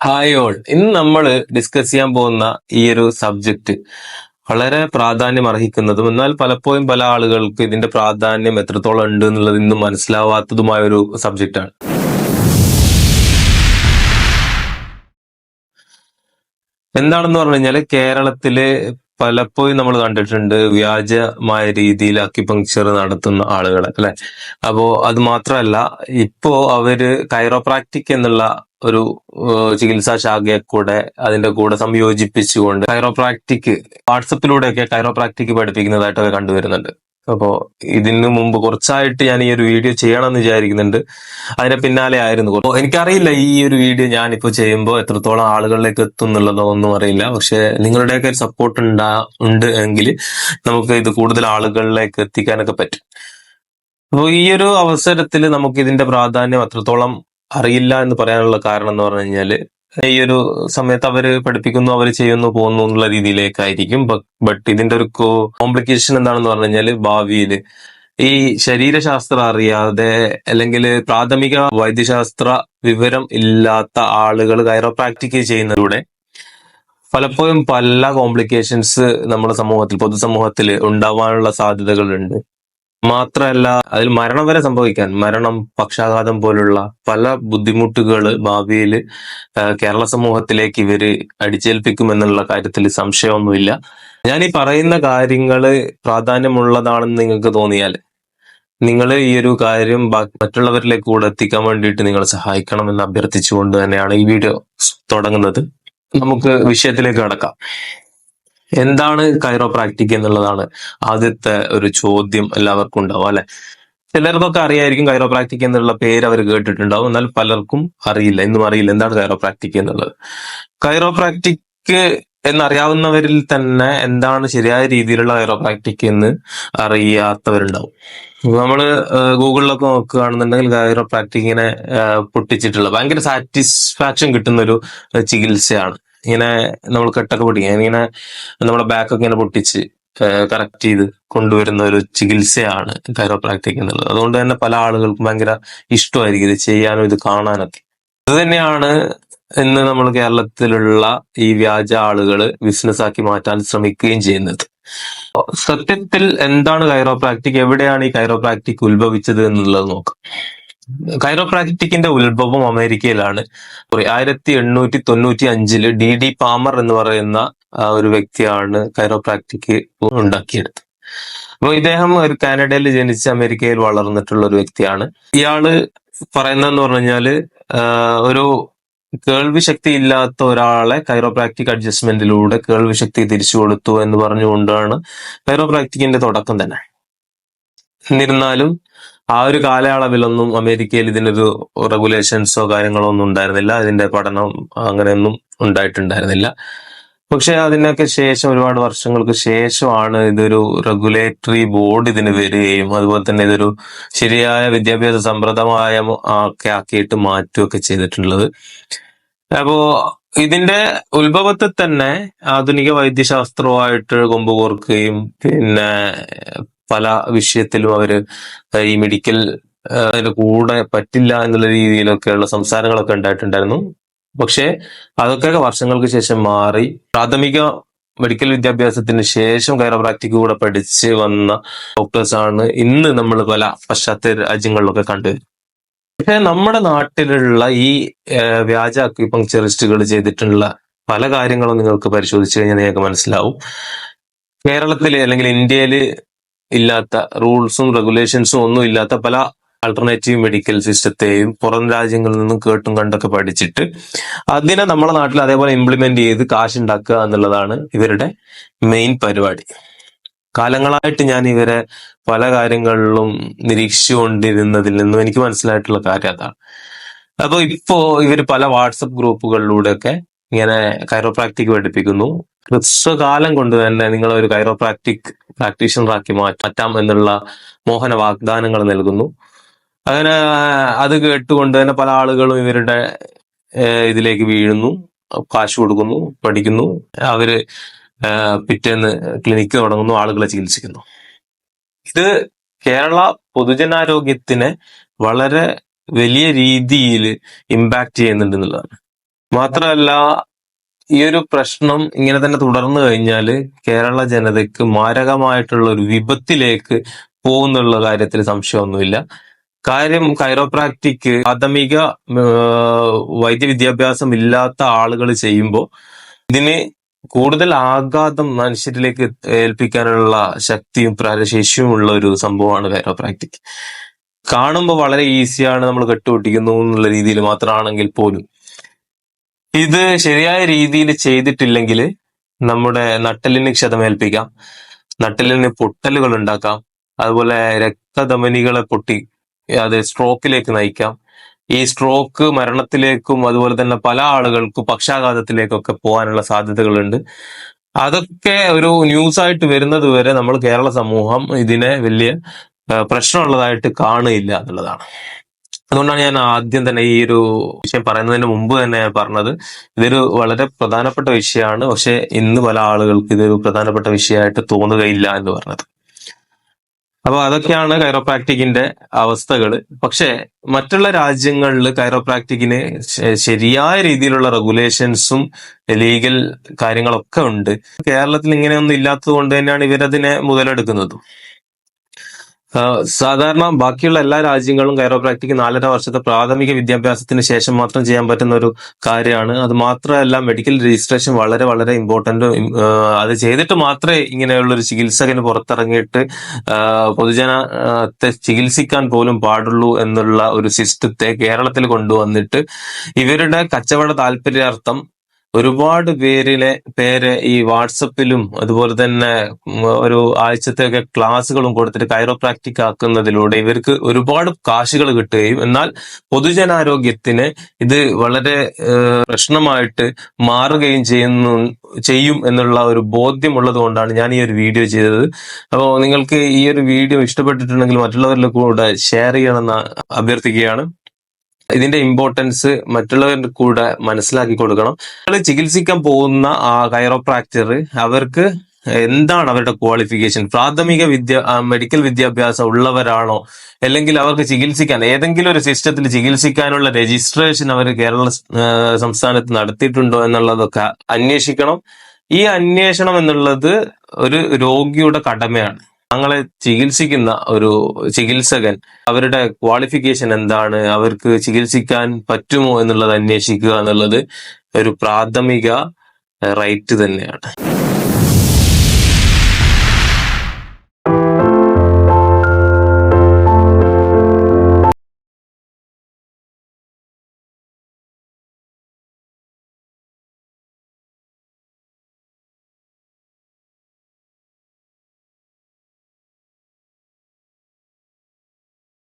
Hi all ഇന്ന് നമ്മൾ discuss ചെയ്യാൻ പോകുന്ന ഈ ഒരു സബ്ജക്റ്റ് വളരെ പ്രാധാന്യം അർഹിക്കുന്നതും എന്നാൽ പലപ്പോഴും പല ആളുകൾക്ക് ഇതിന്റെ പ്രാധാന്യം എത്രത്തോളം ഉണ്ട് എന്നുള്ളത് ഇന്നും മനസ്സിലാവാത്തതുമായ ഒരു സബ്ജക്റ്റാണ് എന്താണെന്ന് പറഞ്ഞു കഴിഞ്ഞാൽ കേരളത്തിൽ പലപ്പോഴും നമ്മൾ കണ്ടിട്ടുണ്ട് വ്യാജമായ രീതിയിൽ അക്യുപങ്ക്ചർ നടത്തുന്ന ആളുകളെ അല്ലെ? അപ്പോ അത് മാത്രമല്ല ഇപ്പോ അവർ കൈറോപ്രാക്ടിക് എന്നുള്ള ഒരു ചികിത്സാ ശാഖയെ കൂടെ അതിന്റെ കൂടെ സംയോജിപ്പിച്ചുകൊണ്ട് കൈറോപ്രാക്ടിക് വാട്സപ്പിലൂടെയൊക്കെ കൈറോപ്രാക്ടിക് പഠിപ്പിക്കുന്നതായിട്ടൊക്കെ കണ്ടുവരുന്നുണ്ട്. അപ്പോ ഇതിനു മുമ്പ് കുറച്ചായിട്ട് ഞാൻ ഈ ഒരു വീഡിയോ ചെയ്യണമെന്ന് വിചാരിക്കുന്നുണ്ട്. അതിന്റെ പിന്നാലെ ആയിരുന്നു. അപ്പോ എനിക്കറിയില്ല ഈ ഒരു വീഡിയോ ഞാൻ ഇപ്പോൾ ചെയ്യുമ്പോൾ എത്രത്തോളം ആളുകളിലേക്ക് എത്തും എന്നുള്ളതോ ഒന്നും അറിയില്ല. പക്ഷെ നിങ്ങളുടെയൊക്കെ ഒരു സപ്പോർട്ട് ഉണ്ടാ ഉണ്ട് എങ്കിൽ നമുക്ക് ഇത് കൂടുതൽ ആളുകളിലേക്ക് എത്തിക്കാനൊക്കെ പറ്റും. അപ്പോൾ ഈ ഒരു അവസരത്തിൽ നമുക്ക് ഇതിന്റെ പ്രാധാന്യം അത്രത്തോളം അറിയില്ല എന്ന് പറയാനുള്ള കാരണം എന്ന് പറഞ്ഞു കഴിഞ്ഞാൽ ഈ ഒരു സമയത്ത് അവർ പഠിപ്പിക്കുന്നു അവർ ചെയ്യുന്നു പോകുന്നു എന്നുള്ള രീതിയിലേക്കായിരിക്കും. ബട്ട് ഇതിന്റെ ഒരു കോംപ്ലിക്കേഷൻ എന്താണെന്ന് പറഞ്ഞു ഭാവിയിൽ ഈ ശരീരശാസ്ത്രം അറിയാതെ അല്ലെങ്കിൽ പ്രാഥമിക വൈദ്യശാസ്ത്ര വിവരം ഇല്ലാത്ത ആളുകൾ കൈറോപ്രാക്ടിക് ചെയ്യുന്നതിലൂടെ പലപ്പോഴും പല കോംപ്ലിക്കേഷൻസ് നമ്മുടെ സമൂഹത്തിൽ പൊതുസമൂഹത്തിൽ ഉണ്ടാവാനുള്ള സാധ്യതകളുണ്ട്. മാത്രമല്ല അതിൽ മരണം വരെ സംഭവിക്കാൻ മരണം പക്ഷാഘാതം പോലുള്ള പല ബുദ്ധിമുട്ടുകൾ ഭാവിയിൽ കേരള സമൂഹത്തിലേക്ക് ഇവർ അടിച്ചേൽപ്പിക്കുമെന്നുള്ള കാര്യത്തിൽ സംശയമൊന്നുമില്ല. ഞാൻ ഈ പറയുന്ന കാര്യങ്ങൾ പ്രാധാന്യമുള്ളതാണെന്ന് നിങ്ങൾക്ക് തോന്നിയാൽ നിങ്ങൾ ഈ ഒരു കാര്യം മറ്റുള്ളവരിലേക്ക് കൂടെ എത്തിക്കാൻ വേണ്ടിയിട്ട് നിങ്ങൾ സഹായിക്കണമെന്ന് അഭ്യർത്ഥിച്ചുകൊണ്ട് തന്നെയാണ് ഈ വീഡിയോ തുടങ്ങുന്നത്. നമുക്ക് വിഷയത്തിലേക്ക് കടക്കാം. എന്താണ് കൈറോപ്രാക്ടിക് എന്നുള്ളതാണ് ആദ്യത്തെ ഒരു ചോദ്യം എല്ലാവർക്കും ഉണ്ടാവും അല്ലെ? ചിലർക്കൊക്കെ അറിയായിരിക്കും കൈറോപ്രാക്ടിക് എന്നുള്ള പേര് അവർ കേട്ടിട്ടുണ്ടാവും എന്നാൽ പലർക്കും അറിയില്ല ഇന്നും അറിയില്ല എന്താണ് കൈറോപ്രാക്ടിക് എന്നുള്ളത്. കൈറോപ്രാക്ടിക് എന്നറിയാവുന്നവരിൽ തന്നെ എന്താണ് ശരിയായ രീതിയിലുള്ള കൈറോപ്രാക്ടിക് എന്ന് അറിയാത്തവരുണ്ടാവും. നമ്മൾ ഏഹ്, ഗൂഗിളിലൊക്കെ നോക്കുകയാണെന്നുണ്ടെങ്കിൽ കൈറോപ്രാക്ടിക്കിനെ പൊട്ടിച്ചിട്ടുള്ള ഭയങ്കര സാറ്റിസ്ഫാക്ഷൻ കിട്ടുന്ന ഒരു ചികിത്സയാണ്. ഇങ്ങനെ നമ്മൾ കെട്ടൊക്കെ പൊട്ടിക്കുക ഇങ്ങനെ നമ്മുടെ ബാക്കൊക്കെ ഇങ്ങനെ പൊട്ടിച്ച് കറക്റ്റ് ചെയ്ത് കൊണ്ടുവരുന്ന ഒരു ചികിത്സയാണ് കൈറോപ്രാക്ടിക് എന്നുള്ളത്. അതുകൊണ്ട് തന്നെ പല ആളുകൾക്കും ഭയങ്കര ഇഷ്ടമായിരിക്കും ഇത് ചെയ്യാനും ഇത് കാണാനൊക്കെ. ഇത് തന്നെയാണ് ഇന്ന് നമ്മൾ കേരളത്തിലുള്ള ഈ വ്യാജ ആളുകൾ ബിസിനസ് ആക്കി മാറ്റാൻ ശ്രമിക്കുകയും ചെയ്യുന്നത്. സത്യത്തിൽ എന്താണ് കൈറോപ്രാക്ടിക് എവിടെയാണ് ഈ കൈറോപ്രാക്ടിക് ഉത്ഭവിച്ചത് എന്നുള്ളത് നോക്കാം. കൈറോപ്രാക്ടിക്കിന്റെ ഉത്ഭവം അമേരിക്കയിലാണ്. ആയിരത്തി എണ്ണൂറ്റി തൊണ്ണൂറ്റി അഞ്ചിൽ ഡി ഡി പാമർ എന്ന് പറയുന്ന ഒരു വ്യക്തിയാണ് കൈറോപ്രാക്റ്റിക് ഉണ്ടാക്കിയെടുത്തത്. അപ്പൊ ഇദ്ദേഹം ഒരു കാനഡയിൽ ജനിച്ച് അമേരിക്കയിൽ വളർന്നിട്ടുള്ള ഒരു വ്യക്തിയാണ്. ഇയാൾ പറയുന്നതെന്ന് പറഞ്ഞു കഴിഞ്ഞാൽ ഒരു കേൾവി ശക്തി ഇല്ലാത്ത ഒരാളെ കൈറോപ്രാക്റ്റിക് അഡ്ജസ്റ്റ്മെന്റിലൂടെ കേൾവി ശക്തി തിരിച്ചു കൊടുത്തു എന്ന് പറഞ്ഞുകൊണ്ടാണ് കൈറോപ്രാക്ടിക്കിന്റെ തുടക്കം തന്നെ. എന്നിരുന്നാലും ആ ഒരു കാലയളവിലൊന്നും അമേരിക്കയിൽ ഇതിനൊരു റെഗുലേഷൻസോ കാര്യങ്ങളോ ഒന്നും ഉണ്ടായിരുന്നില്ല. അതിന്റെ പഠനം അങ്ങനെയൊന്നും ഉണ്ടായിട്ടുണ്ടായിരുന്നില്ല. പക്ഷെ അതിനൊക്കെ ശേഷം ഒരുപാട് വർഷങ്ങൾക്ക് ശേഷമാണ് ഇതൊരു റെഗുലേറ്ററി ബോർഡ് ഇതിന് വരികയും അതുപോലെ തന്നെ ഇതൊരു ശരിയായ വിദ്യാഭ്യാസ സമ്പ്രദമായ ഒക്കെ ആക്കിയിട്ട് മാറ്റുകയൊക്കെ ചെയ്തിട്ടുള്ളത്. അപ്പോ ഇതിന്റെ ഉത്ഭവത്തിൽ തന്നെ ആധുനിക വൈദ്യശാസ്ത്രവുമായിട്ട് കൊമ്പ് കോർക്കുകയും പിന്നെ പല വിഷയത്തിലും അവർ ഈ മെഡിക്കൽ കൂടെ പറ്റില്ല എന്നുള്ള രീതിയിലൊക്കെയുള്ള സംസാരങ്ങളൊക്കെ ഉണ്ടായിട്ടുണ്ടായിരുന്നു. പക്ഷേ അതൊക്കെ വർഷങ്ങൾക്ക് ശേഷം മാറി. പ്രാഥമിക മെഡിക്കൽ വിദ്യാഭ്യാസത്തിന് ശേഷം കൈറോപ്രാക്റ്റിക് കൂടെ പഠിച്ച് വന്ന ഡോക്ടേഴ്സ് ആണ് ഇന്ന് നമ്മൾ പല പശ്ചാത്തല രാജ്യങ്ങളിലൊക്കെ കണ്ടുവരുന്നത് പക്ഷെ നമ്മുടെ നാട്ടിലുള്ള ഈ വ്യാജ അക്യുപങ്ക്ചറിസ്റ്റുകൾ ചെയ്തിട്ടുള്ള പല കാര്യങ്ങളും നിങ്ങൾക്ക് പരിശോധിച്ചു കഴിഞ്ഞാൽ നിങ്ങൾക്ക് മനസ്സിലാവും. കേരളത്തിൽ അല്ലെങ്കിൽ ഇന്ത്യയിൽ ഇല്ലാത്ത റൂൾസും റെഗുലേഷൻസും ഒന്നും ഇല്ലാത്ത പല ആൾട്ടർനേറ്റീവ് മെഡിക്കൽ സിസ്റ്റത്തെയും പുറം രാജ്യങ്ങളിൽ നിന്നും കേട്ടും കണ്ടൊക്കെ പഠിച്ചിട്ട് അതിനെ നമ്മുടെ നാട്ടിൽ അതേപോലെ ഇംപ്ലിമെന്റ് ചെയ്ത് കാശ് ഉണ്ടാക്കുക എന്നുള്ളതാണ് ഇവരുടെ മെയിൻ പരിപാടി. കാലങ്ങളായിട്ട് ഞാൻ ഇവരെ പല കാര്യങ്ങളിലും നിരീക്ഷിച്ചുകൊണ്ടിരുന്നതിൽ നിന്നും എനിക്ക് മനസ്സിലായിട്ടുള്ള കാര്യം അതാണ്. അപ്പൊ ഇപ്പോ ഇവർ പല വാട്സപ്പ് ഗ്രൂപ്പുകളിലൂടെയൊക്കെ ഇങ്ങനെ കൈറോപ്രാക്റ്റിക് പഠിപ്പിക്കുന്നു. ഹ്രസ്വകാലം കൊണ്ട് തന്നെ നിങ്ങൾ ഒരു കൈറോപ്രാക്ടിക് പ്രാക്ടീഷണറാക്കി മാറ്റാം എന്നുള്ള മോഹന വാഗ്ദാനങ്ങൾ നൽകുന്നു. അങ്ങനെ അത് കേട്ടുകൊണ്ട് തന്നെ പല ആളുകളും ഇവരുടെ ഇതിലേക്ക് വീഴുന്നു. കാശ് കൊടുക്കുന്നു പഠിക്കുന്നു. അവർ പിറ്റേന്ന് ക്ലിനിക്ക് തുടങ്ങുന്നു ആളുകളെ ചികിത്സിക്കുന്നു. ഇത് കേരള പൊതുജനാരോഗ്യത്തിന് വളരെ വലിയ രീതിയിൽ ഇമ്പാക്ട് ചെയ്യുന്നുണ്ട് എന്നുള്ളതാണ്. മാത്രമല്ല ഈ ഒരു പ്രശ്നം ഇങ്ങനെ തന്നെ തുടർന്നു കഴിഞ്ഞാൽ കേരള ജനതയ്ക്ക് മാരകമായിട്ടുള്ള ഒരു വിപത്തിലേക്ക് പോകുന്നുള്ള കാര്യത്തിൽ സംശയമൊന്നുമില്ല. കാര്യം കൈറോപ്രാക്ടിക് പ്രാഥമിക വൈദ്യ വിദ്യാഭ്യാസം ഇല്ലാത്ത ആളുകൾ ചെയ്യുമ്പോൾ ഇതിന് കൂടുതൽ ആഘാതം മനുഷ്യരിലേക്ക് ഏൽപ്പിക്കാനുള്ള ശക്തിയും പ്രാരശേഷിയും ഉള്ള ഒരു സംഭവമാണ് കൈറോപ്രാക്ടിക് കാണുമ്പോൾ വളരെ ഈസിയാണ് നമ്മൾ കെട്ടുപൊട്ടിക്കുന്നു എന്നുള്ള രീതിയിൽ മാത്രമാണെങ്കിൽ പോലും. ഇത് ശരിയായ രീതിയിൽ ചെയ്തിട്ടില്ലെങ്കിൽ നമ്മുടെ നട്ടലിന് ക്ഷതമേൽപ്പിക്കാം നട്ടലിന് പൊട്ടലുകൾ ഉണ്ടാക്കാം. അതുപോലെ രക്തധമനികളെ പൊട്ടി അത് സ്ട്രോക്കിലേക്ക് നയിക്കാം. ഈ സ്ട്രോക്ക് മരണത്തിലേക്കും അതുപോലെ തന്നെ പല ആളുകൾക്കും പക്ഷാഘാതത്തിലേക്കൊക്കെ പോകാനുള്ള സാധ്യതകളുണ്ട്. അതൊക്കെ ഒരു ന്യൂസ് ആയിട്ട് വരുന്നത് വരെ നമ്മൾ കേരള സമൂഹം ഇതിനെ വലിയ പ്രശ്നമുള്ളതായിട്ട് കാണുകയില്ല എന്നുള്ളതാണ്. അതുകൊണ്ടാണ് ഞാൻ ആദ്യം തന്നെ ഈ ഒരു വിഷയം പറയുന്നതിന് മുമ്പ് തന്നെ ഞാൻ പറഞ്ഞത്. ഇതൊരു വളരെ പ്രധാനപ്പെട്ട വിഷയമാണ്. പക്ഷെ ഇന്ന് പല ആളുകൾക്ക് ഇതൊരു പ്രധാനപ്പെട്ട വിഷയമായിട്ട് തോന്നുകയില്ല എന്ന് പറഞ്ഞത്. അപ്പൊ അതൊക്കെയാണ് കൈറോപ്രാക്ടിക്കിന്റെ അവസ്ഥകൾ പക്ഷെ മറ്റുള്ള രാജ്യങ്ങളിൽ കൈറോപ്രാക്ടിക്കിന് ശരിയായ രീതിയിലുള്ള റെഗുലേഷൻസും ലീഗൽ കാര്യങ്ങളൊക്കെ ഉണ്ട്. കേരളത്തിൽ ഇങ്ങനെയൊന്നും ഇല്ലാത്തത് കൊണ്ട് തന്നെയാണ് ഇവരതിനെ മുതലെടുക്കുന്നതും. സാധാരണ ബാക്കിയുള്ള എല്ലാ രാജ്യങ്ങളും കൈറോപ്രാക്ടിക്ക് നാലര വർഷത്തെ പ്രാഥമിക വിദ്യാഭ്യാസത്തിന് ശേഷം മാത്രം ചെയ്യാൻ പറ്റുന്ന ഒരു കാര്യമാണ്. അത് മാത്രമല്ല മെഡിക്കൽ രജിസ്ട്രേഷൻ വളരെ വളരെ ഇമ്പോർട്ടന്റ് അത് ചെയ്തിട്ട് മാത്രമേ ഇങ്ങനെയുള്ള ഒരു ചികിത്സകന് പുറത്തിറങ്ങിയിട്ട് പൊതുജനത്തെ ചികിത്സിക്കാൻ പോലും പാടുള്ളൂ എന്നുള്ള ഒരു സിസ്റ്റത്തെ കേരളത്തിൽ കൊണ്ടുവന്നിട്ട് ഇവരുടെ കച്ചവട താല്പര്യാർത്ഥം ഒരുപാട് പേരിലെ പേര് ഈ വാട്സപ്പിലും അതുപോലെ തന്നെ ഒരു ആഴ്ചത്തെയൊക്കെ ക്ലാസ്സുകളും കൊടുത്തിട്ട് കൈറോപ്രാക്ടിക് ആക്കുന്നതിലൂടെ ഇവർക്ക് ഒരുപാട് കാശുകൾ കിട്ടുകയും എന്നാൽ പൊതുജനാരോഗ്യത്തിന് ഇത് വളരെ പ്രശ്നമായിട്ട് മാറുകയും ചെയ്യുന്നു ചെയ്യും എന്നുള്ള ഒരു ബോധ്യമുള്ളത് കൊണ്ടാണ് ഞാൻ ഈ ഒരു വീഡിയോ ചെയ്തത്. അപ്പോൾ നിങ്ങൾക്ക് ഈ ഒരു വീഡിയോ ഇഷ്ടപ്പെട്ടിട്ടുണ്ടെങ്കിൽ മറ്റുള്ളവരിൽ കൂടെ ഷെയർ ചെയ്യണമെന്ന് അഭ്യർത്ഥിക്കുകയാണ്. ഇതിന്റെ ഇമ്പോർട്ടൻസ് മറ്റുള്ളവരുടെ കൂടെ മനസ്സിലാക്കി കൊടുക്കണം. നിങ്ങൾ ചികിത്സിക്കാൻ പോകുന്ന ആ കൈറോപ്രാക്ടർ അവർക്ക് എന്താണ് അവരുടെ ക്വാളിഫിക്കേഷൻ പ്രാഥമിക വിദ്യ മെഡിക്കൽ വിദ്യാഭ്യാസം ഉള്ളവരാണോ? അല്ലെങ്കിൽ അവർക്ക് ചികിത്സിക്കാൻ ഏതെങ്കിലും ഒരു സിസ്റ്റത്തിൽ ചികിത്സിക്കാനുള്ള രജിസ്ട്രേഷൻ അവർ കേരള സംസ്ഥാനത്ത് നടത്തിയിട്ടുണ്ടോ എന്നുള്ളതൊക്കെ അന്വേഷിക്കണം. ഈ അന്വേഷണം എന്നുള്ളത് ഒരു രോഗിയുടെ കടമയാണ്. ഞങ്ങളെ ചികിത്സിക്കുന്ന ഒരു ചികിത്സകൻ അവരുടെ ക്വാളിഫിക്കേഷൻ എന്താണ് അവർക്ക് ചികിത്സിക്കാൻ പറ്റുമോ എന്നുള്ളത് അന്വേഷിക്കുക എന്നുള്ളത് ഒരു പ്രാഥമിക റൈറ്റ് തന്നെയാണ്.